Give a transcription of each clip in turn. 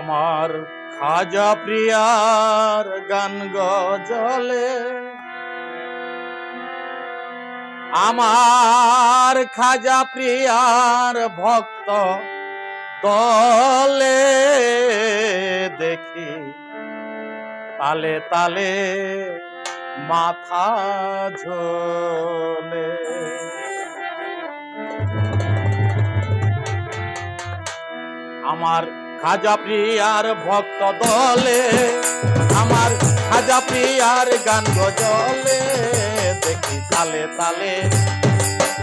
আমার খাজা প্রিয়ার গান গজলে। আমার খাজা প্রিয়ার ভক্ত দলে দেখি, তালে তালে মাথা ঝোলে। আমার খাজা প্রিয়ার ভক্ত দলে, আমার খাজা প্রিয়ার গান গজলে, দেখি তালে তালে,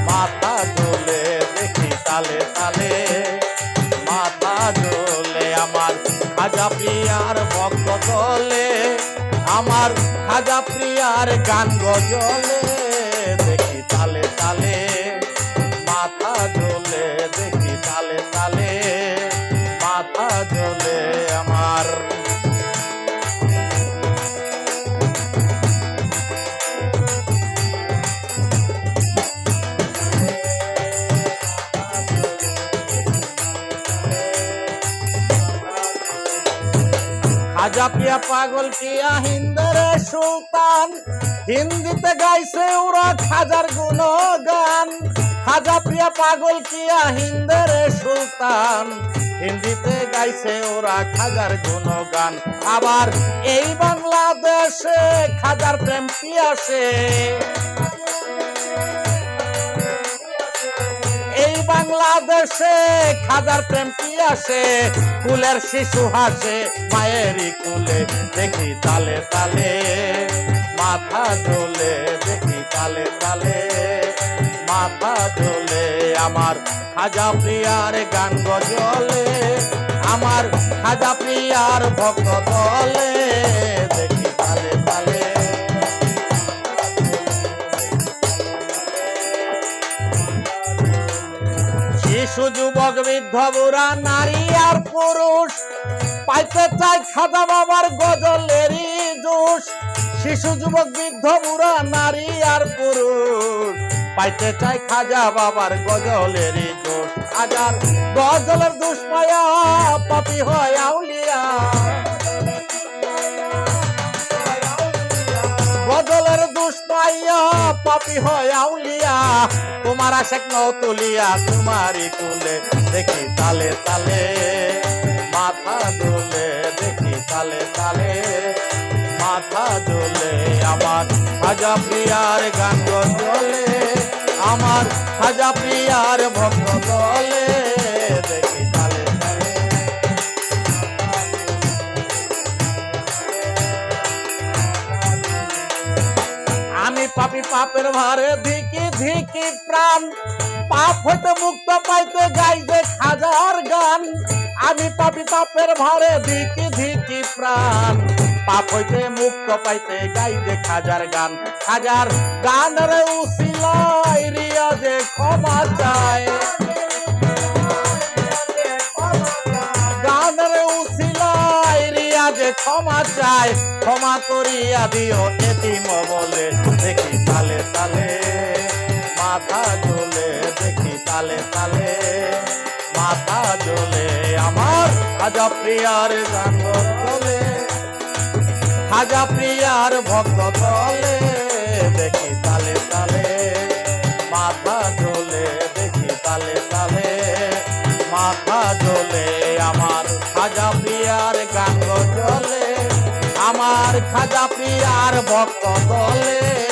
মাথা ঝোলে দেখি তালে তালে, মাথা ঝোলে আমার খাজা প্রিয়ার ভক্ত দলে, আমার খাজা প্রিয়ার গান গজলে, দেখি তালে তালে, মাথা ঝোলে খাজা পিয়া পাগল পিয়া হিন্দের সুলতান হিন্দিতে গাইছে ওরা খাজার গুণগান খাজা প্রিয়া পাগল কিয়া হিন্দের সুলতান হিন্দিতে গাইছে ওরা খাজার গুণগান আবার এই বাংলাদেশে খাজার প্রেম পিয়াসে বাংলাদেশে খাজার প্রেম কি আসে? কুলের শিশু হাসে, মায়েরই কুলে দেখি তালে তালে, মাথা ঝোলে দেখি তালে তালে, মাথা ঝোলে আমার খাজা প্রিয়ার গান গজলে, আমার খাজা প্রিয়ার ভক্ত দলে। শিশু যুবক বৃদ্ধ বুড়া, নারী আর পুরুষ। পাইতে চাই খাদা বাবার গজলেরই জোশ শিশু, যুবক, বৃদ্ধ বুড়া, নারী আর পুরুষ। পাইতে চাই খাজা বাবার গজলেরই জোশ আজার গজলের দুষ্মায়া, পাপি হয় আউলিয়া। পাপি হয় আউলিয়া, তোমার আশেক তুলিয়া, তোমারই কুলে দেখি তালে তালে, মাথা দোলে দেখি তালে তালে, মাথা দোলে আমার হাজা প্রিয়ার গান গজলে, আমার হাজা প্রিয়ার ভক্ত দলে। পাপের ভারে ধিকি ধিকি প্রাণ। পাপ হইতে মুক্ত পাইতে গাই যে খাজার গান। আমি পাপি পাপের ভারে ধিকি ধিকি প্রাণ। পাপ হইতে মুক্ত পাইতে গাই যে খাজার গান খাজার রে উসিলাই রিয়া যে ক্ষমা ক্ষমা চাই, ক্ষমা করিয়া দিও এটি বলে। দেখি তালে তালে, মাথা জ্বলে। দেখি তালে তালে, মাথা জ্বলে। আমার হাজা প্রিয়ার গান চলে খাজা প্রিয়ার ভক্ত তলে। খাজা প্রিয়ার গাঙ্গ চলে আমার খাজা প্রিয়ার ভক্ত দলে।